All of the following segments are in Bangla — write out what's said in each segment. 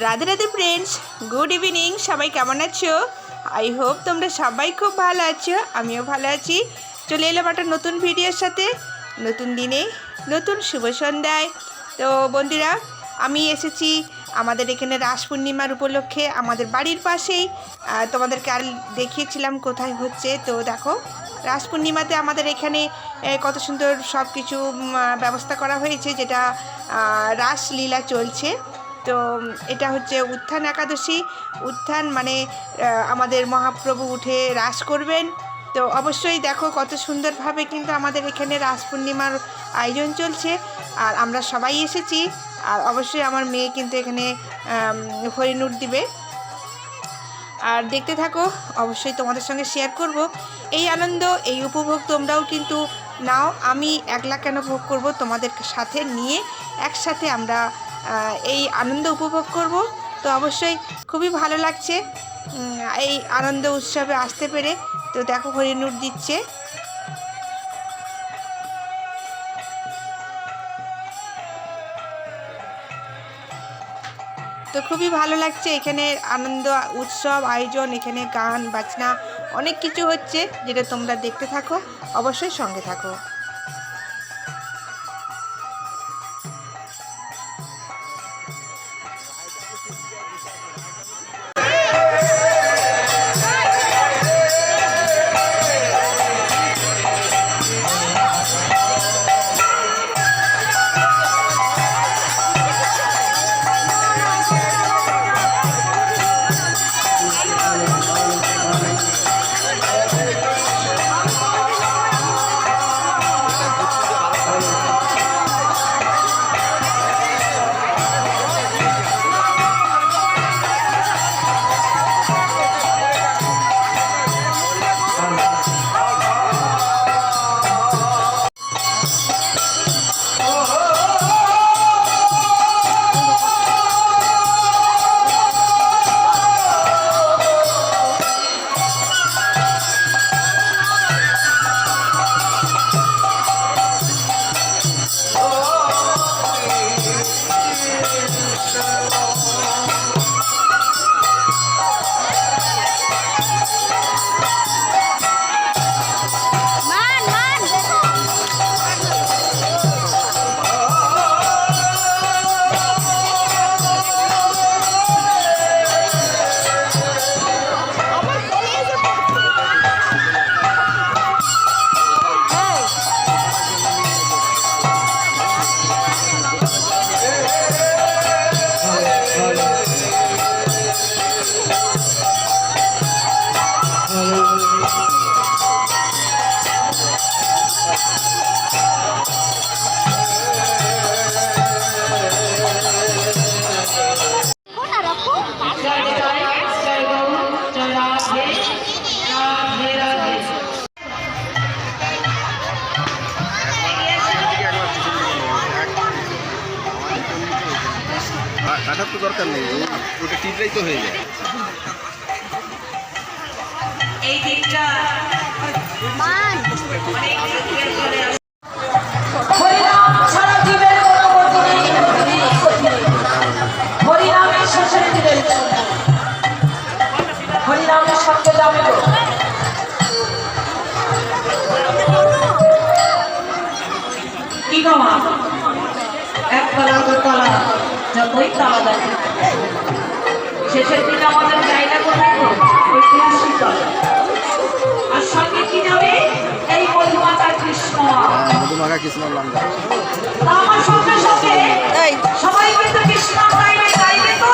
Radhe Radhe friends good evening সবাই কেমন আছো? আই হোপ তোমরা সবাই খুব ভালো আছো, আমিও ভালো আছি। চলে এলাম একটা নতুন ভিডিওর সাথে, নতুন দিনে, নতুন শুভ সন্ধ্যায়। তো বন্ধুরা, আমি এসেছি আমাদের এখানে রাস পূর্ণিমার উপলক্ষে আমাদের বাড়ির পাশেই। তোমাদেরকে আর দেখিয়েছিলাম কোথায় হচ্ছে। তো দেখো, রাস পূর্ণিমাতে আমাদের এখানে কত সুন্দর সব কিছু ব্যবস্থা করা হয়েছে, যেটা রাসলীলা চলছে। তো এটা হচ্ছে উত্থান একাদশী। উত্থান মানে আমাদের মহাপ্রভু উঠে রাস করবেন। তো অবশ্যই দেখো কত সুন্দরভাবে কিন্তু আমাদের এখানে রাস পূর্ণিমার আয়োজন চলছে। আর আমরা সবাই এসেছি। আর অবশ্যই আমার মেয়ে কিন্তু এখানে হরিণুর দিবে। আর দেখতে থাকো, অবশ্যই তোমাদের সঙ্গে শেয়ার করব। এই আনন্দ, এই উপভোগ তোমরাও কিন্তু নাও। আমি একলা কেন ভোগ করব? তোমাদের সাথে নিয়ে একসাথে আমরা এই আনন্দ উপভোগ করব। তো অবশ্যই খুবই ভালো লাগছে এই আনন্দ উৎসবে আসতে পেরে। তো দেখো, হরিণুর দিচ্ছে। তো খুবই ভালো লাগছে এখানে আনন্দ উৎসব, আয়োজন, এখানে গান, বাজনা, অনেক কিছু হচ্ছে, যেটা তোমরা দেখতে থাকো। অবশ্যই সঙ্গে থাকো। দরকার নেই ওটা টিপলেই তো হয়ে যায়। মান হরিনাম শেষের দিনে আমাদের জায়গা করবে ওই তুলসী তলা আর সঙ্গে কি যাবে? এই মধুমাতা কৃষ্ণ। মধুমাখা কৃষ্ণ আমার সঙ্গে সঙ্গে সবাই কিন্তু কৃষ্ণ গাইবে গাইবে তো?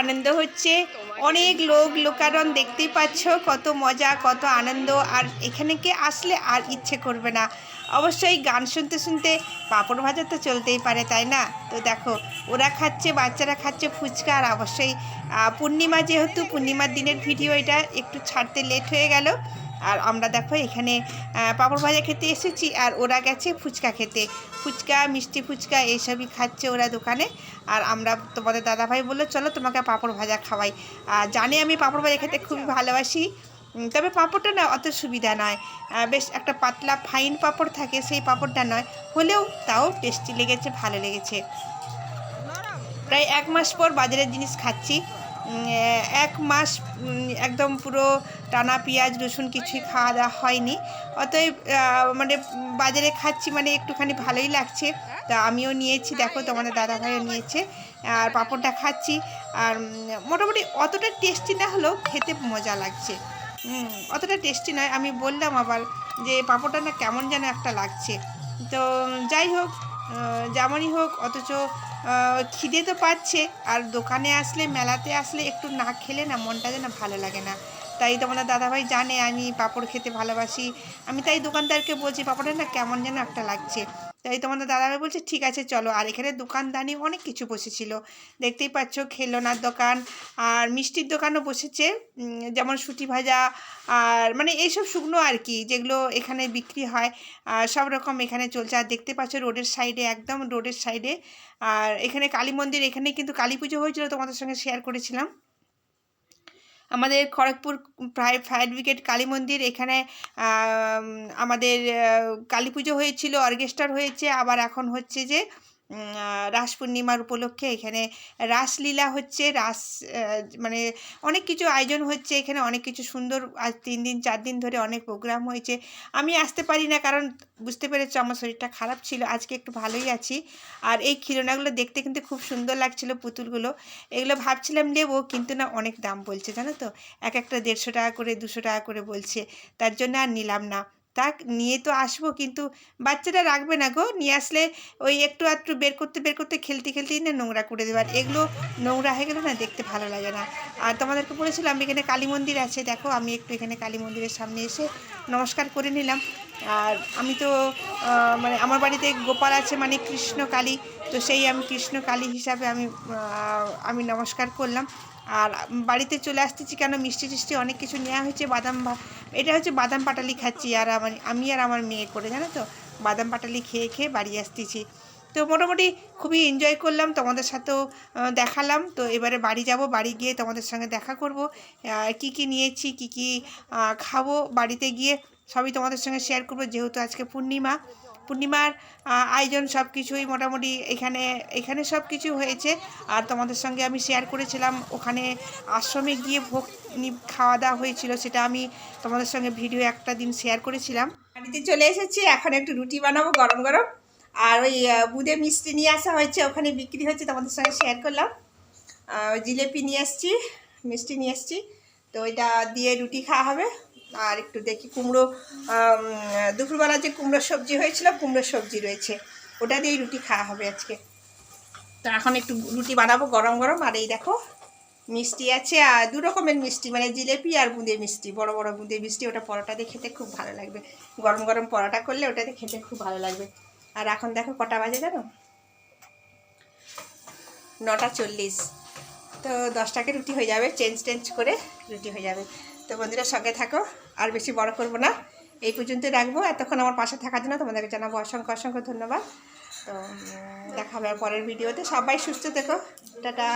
আনন্দ হচ্ছে। অনেক লোক লোকারণ দেখতেই পাচ্ছ, কত মজা, কত আনন্দ। আর এখানে কে আসলে আর ইচ্ছে করবে না। অবশ্যই গান শুনতে শুনতে পাঁপড় ভাজা তো চলতেই পারে, তাই না? তো দেখো, ওরা খাচ্ছে, বাচ্চারা খাচ্ছে ফুচকা। আর অবশ্যই পূর্ণিমা যেহেতু, পূর্ণিমার দিনের ভিডিও এটা একটু ছাড়তে লেট হয়ে গেল। আর আমরা দেখো এখানে পাঁপড় ভাজা খেতে এসেছি আর ওরা গেছে ফুচকা খেতে। ফুচকা মিষ্টি ফুচকা এইসবই খাচ্ছে ওরা দোকানে। আর আমরা তোমাদের দাদাভাই বলল চলো তোমাকে পাঁপড় ভাজা খাওয়াই। আর জানি আমি পাঁপড় ভাজা খেতে খুবই ভালোবাসি তবে পাঁপড়টা না অত সুবিধা নয়। বেশ একটা পাতলা ফাইন পাঁপড় থাকে সেই পাঁপড়টা নয়। হলেও তাও টেস্টি লেগেছে ভালো লেগেছে। প্রায় এক মাস পর বাজারের জিনিস খাচ্ছি। এক মাস একদম পুরো টানা পেঁয়াজ, রসুন কিছুই খাওয়া দাওয়া হয়নি। অতএব মানে বাজারে খাচ্ছি মানে একটুখানি ভালোই লাগছে। তা আমিও নিয়েছি, দেখো তোমাদের দাদাভাইও নিয়েছে, আর পাঁপড়টা খাচ্ছি। আর মোটামুটি অতটা টেস্টি না হলেও খেতে মজা লাগছে। অতটা টেস্টি নয়, আমি বললাম আবার যে পাঁপড়টা না কেমন যেন একটা লাগছে। তো যাই হোক যেমনই হোক, অথচ খিদে তো পাচ্ছে। আর দোকানে আসলে, মেলাতে আসলে একটু না খেলে না মনটা যেন ভালো লাগে না। তাই তোমাদের দাদাভাই জানে আমি পাঁপড় খেতে ভালোবাসি। আমি তাই দোকানদারকে বলছি পাঁপড়টা না কেমন যেন একটা লাগছে। তাই তোমাদের দাদাভাই বলছে, ঠিক আছে, চলো। আর এখানে দোকানদানি অনেক কিছু বসেছিল। দেখতেই পাচ্ছ, খেলনার দোকান আর মিষ্টির দোকানও বসেছে। যেমন সুটি ভাজা আর মানে এইসব শুকনো আর কি, যেগুলো এখানে বিক্রি হয়। সব রকম এখানে চলছে। আর দেখতে পাচ্ছ, রোডের সাইডে, একদম রোডের সাইডে। আর এখানে কালী মন্দির এখানে কিন্তু কালী পুজো হয়েছিল, তোমাদের সঙ্গে শেয়ার করেছিলাম। আমাদের খড়গপুর ফায়ার ব্রিগেড কালী মন্দির, এখানে আমাদের কালী পুজো হয়েছিল অর্কেস্ট্রার হয়েছে, আবার এখন হচ্ছে যে রাস পূর্ণিমার উপলক্ষে এখানে রাসলীলা হচ্ছে, রাস মানে অনেক কিছু আয়োজন হচ্ছে, এখানে অনেক কিছু সুন্দর, আজ তিন দিন, চার দিন ধরে অনেক প্রোগ্রাম হয়েছে। আমি আসতে পারি না কারণ বুঝতে পেরেছ আমার শরীরটা খারাপ ছিল, আজকে একটু ভালোই আছি। আর এই খেলনাগুলো দেখতে কিন্তু খুব সুন্দর লাগছিল পুতুলগুলো। এগুলো ভাবছিলাম নেব, কিন্তু না অনেক দাম বলছে, জানো তো? এক একটা দেড়শো টাকা করে, দুশো টাকা করে বলছে। তার জন্য আর নিলাম না। তা নিয়ে তো আসব কিন্তু বাচ্চাটা রাখবে না গো। নিয়ে আসলে ওই একটু আধটু বের করতে বের করতে খেলতে, খেলতেই না নোংরা করে দেবে। আর এগুলো নোংরা হয়ে গেলে না দেখতে ভালো লাগে না। আর তোমাদেরকে বলেছিলাম এখানে কালী মন্দির আছে। দেখো, আমি একটু এখানে কালী মন্দিরের সামনে এসে নমস্কার করে নিলাম। আর আমি তো মানে আমার বাড়িতে গোপাল আছে মানে কৃষ্ণ কালী। তো সেই আমি কৃষ্ণ কালী হিসাবে আমি আমি নমস্কার করলাম। আর বাড়িতে চলে আসতেছি কেন? মিষ্টি টিষ্টি অনেক কিছু নেওয়া হয়েছে, বাদাম এটা হচ্ছে বাদাম পাটালি খাচ্ছি আর আমার, আমি আর আমার মেয়ে করে, জানো তো? বাদাম পাটালি খেয়ে খেয়ে বাড়ি আসতেছি। তো মোটামুটি খুবই এনজয় করলাম, তোমাদের সাথেও দেখালাম। তো এবারে বাড়ি যাব, বাড়ি গিয়ে তোমাদের সঙ্গে দেখা করব। কি কি নিয়েছি, কি কি খাব বাড়িতে গিয়ে সবই তোমাদের সঙ্গে শেয়ার করব, যেহেতু আজকে পূর্ণিমা। পূর্ণিমার আয়োজন সব কিছুই মোটামুটি এখানে এখানে সব কিছু হয়েছে। আর তোমাদের সঙ্গে আমি শেয়ার করেছিলাম, ওখানে আশ্রমে গিয়ে ভোগ খাওয়া দাওয়া হয়েছিল, সেটা আমি তোমাদের সঙ্গে ভিডিও একটা দিন শেয়ার করেছিলাম। বাড়িতে চলে এসেছি, এখন একটু রুটি বানাবো গরম গরম। আর ওই বুঁদে মিষ্টি নিয়ে আসা হয়েছে, ওখানে বিক্রি হচ্ছে তোমাদের সঙ্গে শেয়ার করলাম। জিলেপি নিয়ে এসছি মিষ্টি নিয়ে এসছি তো ওইটা দিয়ে রুটি খাওয়া হবে। আর একটু দেখি কুমড়ো দুপুরবেলা যে কুমড়ো সবজি হয়েছিল, কুমড়ো সবজি রয়েছে। ওটা দিয়েই রুটি খাওয়া হবে আজকে। তো এখন একটু রুটি বানাবো গরম গরম, আর এই দেখো, মিষ্টি আছে, আর দু রকমের মিষ্টি মানে জিলেপি আর বুঁদে মিষ্টি, বড় বড় বুঁদে মিষ্টি, ওটা পরোটা দিয়ে খেতে খুব ভালো লাগবে। গরম গরম পরোটা করলে ওটা দিয়ে খেতে খুব ভালো লাগবে। আর এখন দেখো কটা বাজে জানো? নটা চল্লিশ। তো দশটাকে রুটি হয়ে যাবে চেঞ্জ টেঞ্জ করে রুটি হয়ে যাবে। তো বন্ধুরা সঙ্গে থাকো, আর বেশি বড় করব না। এই পর্যন্ত রাখব। এতক্ষণ আমার পাশে থাকার জন্য তোমাদেরকে জানাব অসংখ্য অসংখ্য ধন্যবাদ। তো দেখা হবে পরের ভিডিওতে। সবাই সুস্থ থেকো। টাটা।